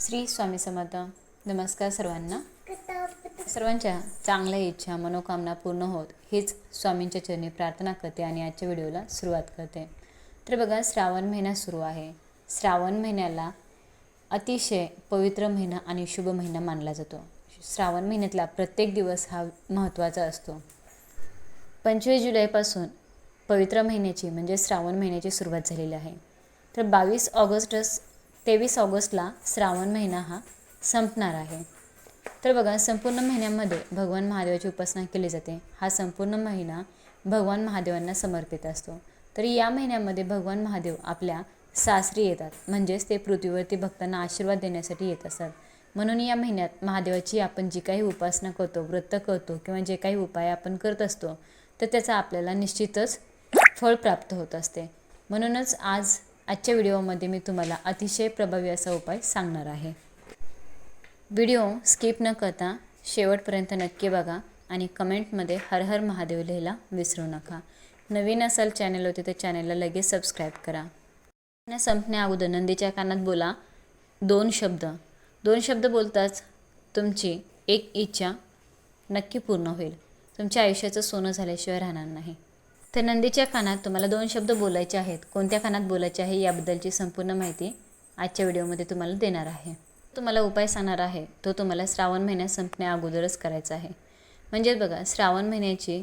श्री स्वामी समर्थ. नमस्कार सर्वांना. सर्वांच्या चांगल्या इच्छा मनोकामना पूर्ण होत हीच स्वामींच्या चरणी प्रार्थना करते आणि आजच्या व्हिडिओला सुरुवात करते. तर बघा श्रावण महिना सुरू आहे. श्रावण महिन्याला अतिशय पवित्र महिना आणि शुभ महिना मानला जातो. श्रावण महिन्यातला प्रत्येक दिवस हा महत्त्वाचा असतो. पंचवीस जुलैपासून पवित्र महिन्याची म्हणजे श्रावण महिन्याची सुरुवात झालेली आहे. तर बावीस ऑगस्टस तेवीस ऑगस्टला श्रावण महिना हा संपणार आहे. तर बघा संपूर्ण महिन्यामध्ये भगवान महादेवाची उपासना केली जाते. हा संपूर्ण महिना भगवान महादेवांना समर्पित असतो. तर या महिन्यामध्ये भगवान महादेव आपल्या सासरी येतात. म्हणजेच ते पृथ्वीवरती भक्तांना आशीर्वाद देण्यासाठी येत असतात. म्हणून या महिन्यात महादेवाची आपण जी काही उपासना करतो व्रत करतो किंवा जे काही उपाय आपण करत असतो तर त्याचा आपल्याला निश्चितच फळ प्राप्त होत असते. म्हणूनच आज आजच्या व्हिडिओमध्ये मी तुम्हाला अतिशय प्रभावी असा उपाय सांगणार आहे. व्हिडिओ स्किप न करता शेवटपर्यंत नक्की बघा आणि कमेंटमध्ये हर हर महादेव लिहायला विसरू नका. नवीन असाल चॅनल होते तर चॅनलला लगेच सबस्क्राईब करा. न संपण्या अगोदर नंदीच्या कानात बोला दोन शब्द. दोन शब्द बोलताच तुमची एक इच्छा नक्की पूर्ण होईल. तुमच्या आयुष्याचं सोनं झाल्याशिवाय राहणार नाही. तर नंदीच्या कानात तुम्हाला दोन शब्द बोलायचे आहेत. कोणत्या कानात बोलायचे आहे याबद्दलची संपूर्ण माहिती आजच्या व्हिडिओमध्ये तुम्हाला देणार आहे. तुम्हाला उपाय सांगणार आहे. तो तुम्हाला श्रावण महिन्यात संपण्या अगोदरच करायचा आहे. म्हणजेच बघा श्रावण महिन्याची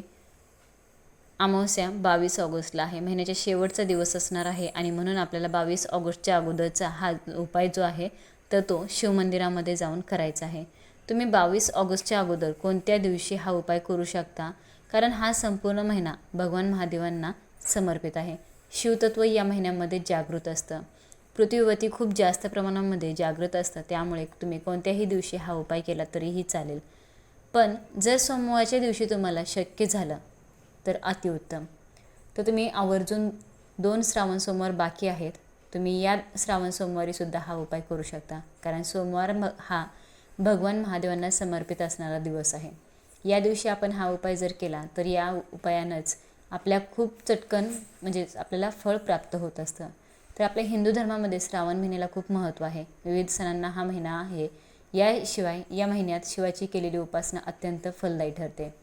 अमावस्या बावीस ऑगस्टला आहे. महिन्याच्या शेवटचा दिवस असणार आहे आणि म्हणून आपल्याला बावीस ऑगस्टच्या अगोदरचा हा उपाय जो आहे तर तो शिवमंदिरामध्ये जाऊन करायचा आहे. तुम्ही बावीस ऑगस्टच्या अगोदर कोणत्या दिवशी हा उपाय करू शकता? कारण हा संपूर्ण महिना भगवान महादेवांना समर्पित आहे. शिवतत्व या महिन्यामध्ये जागृत असतं. पृथ्वीवरती खूप जास्त प्रमाणामध्ये जागृत असतं. त्यामुळे तुम्ही कोणत्याही दिवशी हा उपाय केला तरीही चालेल. पण जर सोमवारच्या दिवशी तुम्हाला शक्य झालं तर अतिउत्तम. तर तुम्ही आवर्जून दोन श्रावण सोमवार बाकी आहेत. तुम्ही या श्रावण सोमवारीसुद्धा हा उपाय करू शकता. कारण सोमवार म हा भगवान महादेवांना समर्पित असणारा दिवस आहे. या दिवशी आपण हा उपाय जर केला तर या उपायानंच आपल्या खूप चटकन म्हणजे आपल्याला फळ प्राप्त होत असतं. तर आपल्या हिंदू धर्मामध्ये श्रावण महिन्याला खूप महत्त्व आहे. विविध सणांना हा महिना आहे. याशिवाय या महिन्यात शिवाची केलेली उपासना अत्यंत फलदायी ठरते.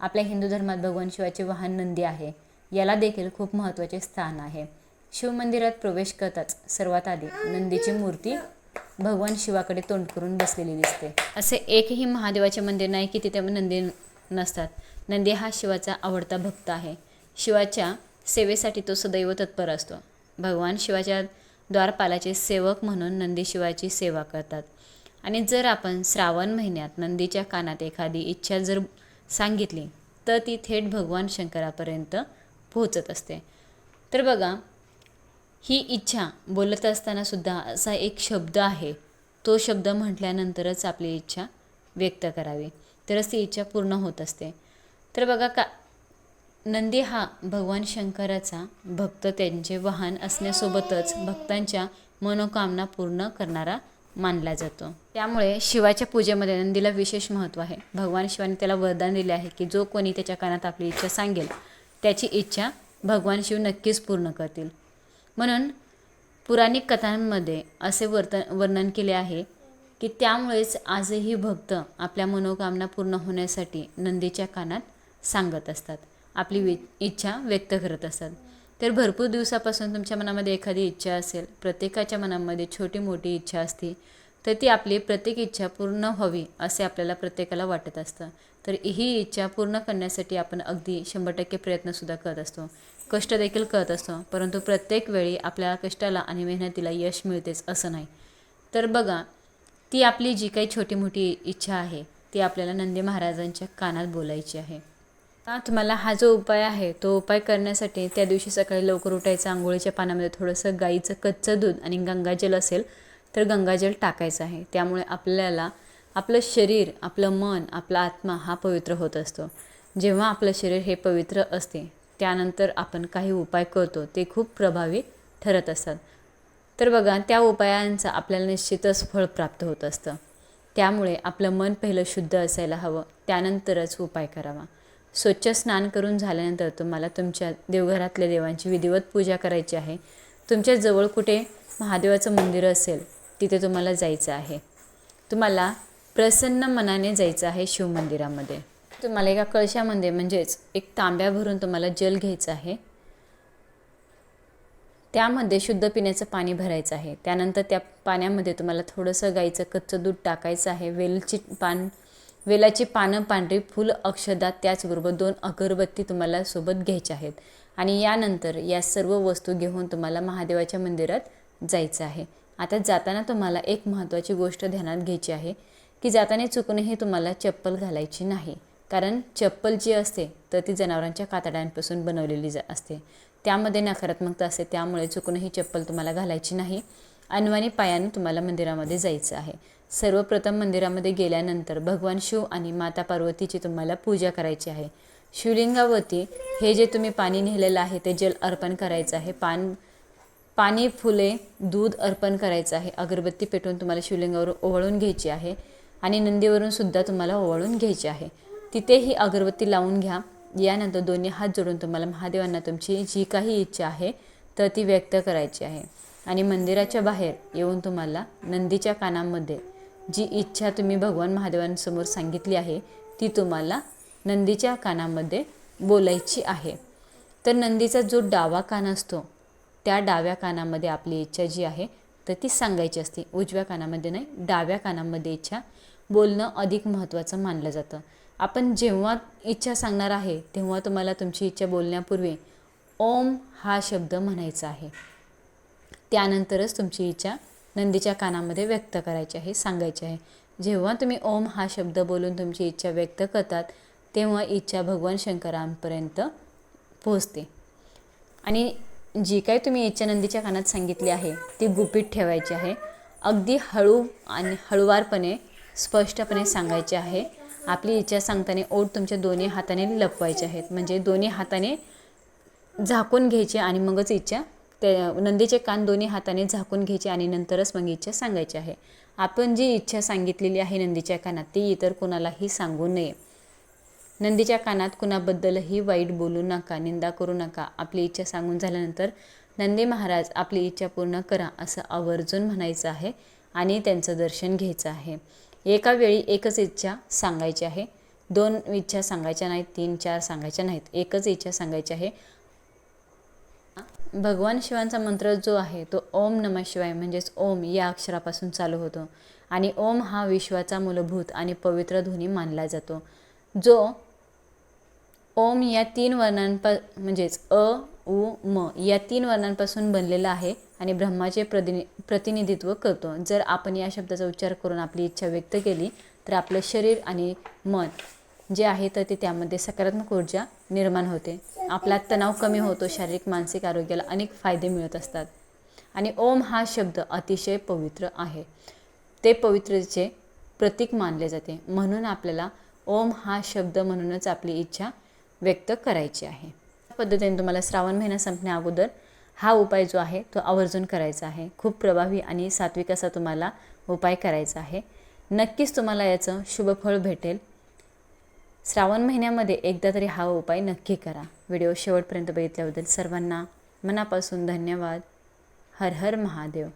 आपल्या हिंदू धर्मात भगवान शिवाचे वाहन नंदी आहे. याला देखील खूप महत्त्वाचे स्थान आहे. शिवमंदिरात प्रवेश करताच सर्वात आधी नंदीची मूर्ती भगवान शिवाकडे तोंड करून बसलेली दिसते. असे एकही महादेवाचे मंदिर नाही की तिथे नंदी नसतात. नंदी हा शिवाचा आवडता भक्त आहे. शिवाच्या सेवेसाठी तो सदैव तत्पर असतो. भगवान शिवाच्या द्वारपालाचे सेवक म्हणून नंदी शिवाची सेवा करतात. आणि जर आपण श्रावण महिन्यात नंदीच्या कानात एखादी इच्छा जर सांगितली तर ती थेट भगवान शंकरापर्यंत पोहोचत असते. तर बघा ही इच्छा बोलत असतानासुद्धा असा एक शब्द आहे. तो शब्द म्हटल्यानंतरच आपली इच्छा व्यक्त करावी. तरच ती इच्छा पूर्ण होत असते. तर बघा का नंदी हा भगवान शंकराचा भक्त त्यांचे वाहन असण्यासोबतच भक्तांच्या मनोकामना पूर्ण करणारा मानला जातो. त्यामुळे शिवाच्या पूजेमध्ये नंदीला विशेष महत्त्व आहे. भगवान शिवाने त्याला वरदान दिले आहे की जो कोणी त्याच्या कानात आपली इच्छा सांगेल त्याची इच्छा भगवान शिव नक्कीच पूर्ण करतील. म्हणून पुराणिक कथांमध्ये असे वर्तन वर्णन केले आहे की त्यामुळेच आजही भक्त आपल्या मनोकामना पूर्ण होण्यासाठी नंदीच्या कानात सांगत असतात. आपली वि इच्छा व्यक्त करत असतात. तर भरपूर दिवसापासून तुमच्या मनामध्ये एखादी इच्छा असेल प्रत्येकाच्या मनामध्ये छोटी मोठी इच्छा असते तर ती आपली प्रत्येक इच्छा पूर्ण व्हावी असे आपल्याला प्रत्येकाला वाटत असतं. तर ही इच्छा पूर्ण करण्यासाठी आपण अगदी शंभर टक्के प्रयत्नसुद्धा करत असतो. कष्ट देखील करत असतो परंतु प्रत्येक वेळी आपल्या कष्टाला आणि मेहनतीला यश मिळतेच असं नाही. तर बघा ती आपली जी काही छोटी मोठी इच्छा आहे ती आपल्याला नंदी महाराजांच्या कानात बोलायची आहे. आता तुम्हाला हा जो उपाय आहे तो उपाय करण्यासाठी त्या दिवशी सकाळी लवकर उठायचं आंघोळीच्या पाण्यामध्ये थोडंसं गाईचं कच्चं दूध आणि गंगाजल असेल तर गंगाजल टाकायचं आहे. त्यामुळे आपल्याला आपलं शरीर आपलं मन आपला आत्मा हा पवित्र होत असतो. जेव्हा आपलं शरीर हे पवित्र असते त्यानंतर आपण काही उपाय करतो ते खूप प्रभावी ठरत असतात. तर बघा त्या उपायांचा आपल्याला निश्चितच फळ प्राप्त होत असतं. त्यामुळे आपलं मन पहिलं शुद्ध असायला हवं त्यानंतरच उपाय करावा. स्वच्छ स्नान करून झाल्यानंतर तुम्हाला तुमच्या देवघरातल्या देवांची विधिवत पूजा करायची आहे. तुमच्या जवळ कुठे महादेवाचं मंदिर असेल तिथे तुम्हाला जायचं आहे. तुम्हाला प्रसन्न मनाने जायचं आहे शिवमंदिरामध्ये. तुम्हाला एका कळशामध्ये म्हणजेच एक तांब्या भरून तुम्हाला जल घ्यायचं आहे. त्यामध्ये शुद्ध पिण्याचं पाणी भरायचं आहे. त्यानंतर त्या पाण्यामध्ये तुम्हाला थोडंसं गाईचं कच्चं दूध टाकायचं आहे. वेलची पान वेलाची पानं पांढरी फुल अक्षदा त्याचबरोबर दोन अगरबत्ती तुम्हाला सोबत घ्यायच्या आहेत. आणि यानंतर या सर्व वस्तू घेऊन तुम्हाला महादेवाच्या मंदिरात जायचं आहे. आता जाताना तुम्हाला एक महत्त्वाची गोष्ट ध्यानात घ्यायची आहे की जाताना चुकूनही तुम्हाला चप्पल घालायची नाही. कारण चप्पल जी असते तर ती जनावरांच्या कातड्यांपासून बनवलेली जा असते. त्यामध्ये नकारात्मकता असते त्यामुळे चुकूनही चप्पल तुम्हाला घालायची नाही. अनवाणी पायाने तुम्हाला मंदिरामध्ये जायचं आहे. सर्वप्रथम मंदिरामध्ये गेल्यानंतर भगवान शिव आणि माता पार्वतीची तुम्हाला पूजा करायची आहे. शिवलिंगावरती हे जे तुम्ही पाणी नेलेलं आहे ते जल अर्पण करायचं आहे. पान पाणी फुले दूध अर्पण करायचं आहे. अगरबत्ती पेटवून तुम्हाला शिवलिंगावर ओवाळून घ्यायची आहे आणि नंदीवरून सुद्धा तुम्हाला ओवाळून घ्यायची आहे. तिथेही अगरबत्ती लावून घ्या. यानंतर दोन्ही हात जोडून तुम्हाला महादेवांना तुमची जी काही इच्छा आहे तर ती व्यक्त करायची आहे. आणि मंदिराच्या बाहेर येऊन तुम्हाला नंदीच्या कानामध्ये जी इच्छा तुम्ही भगवान महादेवांसमोर सांगितली आहे ती तुम्हाला नंदीच्या कानामध्ये बोलायची आहे. तर नंदीचा जो डावा कान असतो त्या डाव्या कानामध्ये आपली इच्छा जी आहे तर ती सांगायची असते. उजव्या कानामध्ये नाही डाव्या कानामध्ये इच्छा बोलणं अधिक महत्त्वाचं मानलं जातं. आपण जेव्हा इच्छा सांगणार आहे तेव्हा तुम्हाला तुमची इच्छा बोलण्यापूर्वी ओम हा शब्द म्हणायचा आहे. त्यानंतरच तुमची इच्छा नंदीच्या कानामध्ये व्यक्त करायची आहे सांगायची आहे. जेव्हा तुम्ही ओम हा शब्द बोलून तुमची इच्छा व्यक्त करतात तेव्हा इच्छा भगवान शंकरांपर्यंत पोहोचते. आणि जी काही तुम्ही इच्छा नंदीच्या कानात सांगितली आहे ती गुपित ठेवायची आहे. अगदी हळू आणि हळुवारपणे स्पष्टपणे सांगायची आहे. आपली इच्छा सांगताना ओठ तुमच्या दोन्ही हाताने लपवायचे आहेत. म्हणजे दोन्ही हाताने झाकून घ्यायची आणि मगच इच्छा ते नंदीचे कान दोन्ही हाताने झाकून घ्यायचे आणि नंतरच मग इच्छा सांगायची आहे. आपण जी इच्छा सांगितलेली आहे नंदीच्या कानात ती इतर कोणालाही सांगू नये. नंदीच्या कानात कुणाबद्दलही वाईट बोलू नका निंदा करू नका आपली इच्छा सांगून झाल्यानंतर नंदी महाराज आपली इच्छा पूर्ण करा असं आवर्जून म्हणायचं आहे आणि त्यांचं दर्शन घ्यायचं आहे. एका वेळी एकच इच्छा सांगायची आहे. दोन इच्छा सांगायच्या नाहीत तीन चार सांगायच्या नाहीत. एकच इच्छा सांगायची आहे. भगवान शिवांचा मंत्र जो आहे तो ओम नम शिवाय म्हणजेच ओम या अक्षरापासून चालू होतो. आणि ओम हा विश्वाचा मूलभूत आणि पवित्र ध्वनी मानला जातो. जो ओम या तीन वर्णांपा म्हणजेच अ उ म या तीन वर्णांपासून बनलेला आहे आणि ब्रह्माचे प्रतिनि प्रतिनिधित्व करतो. जर आपण या शब्दाचा उच्चार करून आपली इच्छा व्यक्त केली तर आपलं शरीर आणि मन जे आहे तर ते त्यामध्ये सकारात्मक ऊर्जा निर्माण होते. आपला तणाव कमी होतो शारीरिक मानसिक आरोग्याला अनेक फायदे मिळत असतात. आणि ओम हा शब्द अतिशय पवित्र आहे. ते पवित्रतेचे प्रतीक मानले जाते. म्हणून आपल्याला ओम हा शब्द म्हणूनच आपली इच्छा व्यक्त करायची आहे. पद्धतीने तुम्हाला श्रावण महिना संपण्या अगोदर हा उपाय जो आहे तो आवर्जून करायचा आहे. खूप प्रभावी आणि सात्विक असा तुम्हाला उपाय करायचा आहे. नक्कीच तुम्हाला याचं शुभफळ भेटेल. श्रावण महिन्यामध्ये एकदा तरी हा उपाय नक्की करा. व्हिडिओ शेवटपर्यंत बघितल्याबद्दल सर्वांना मनापासून धन्यवाद. हर हर महादेव.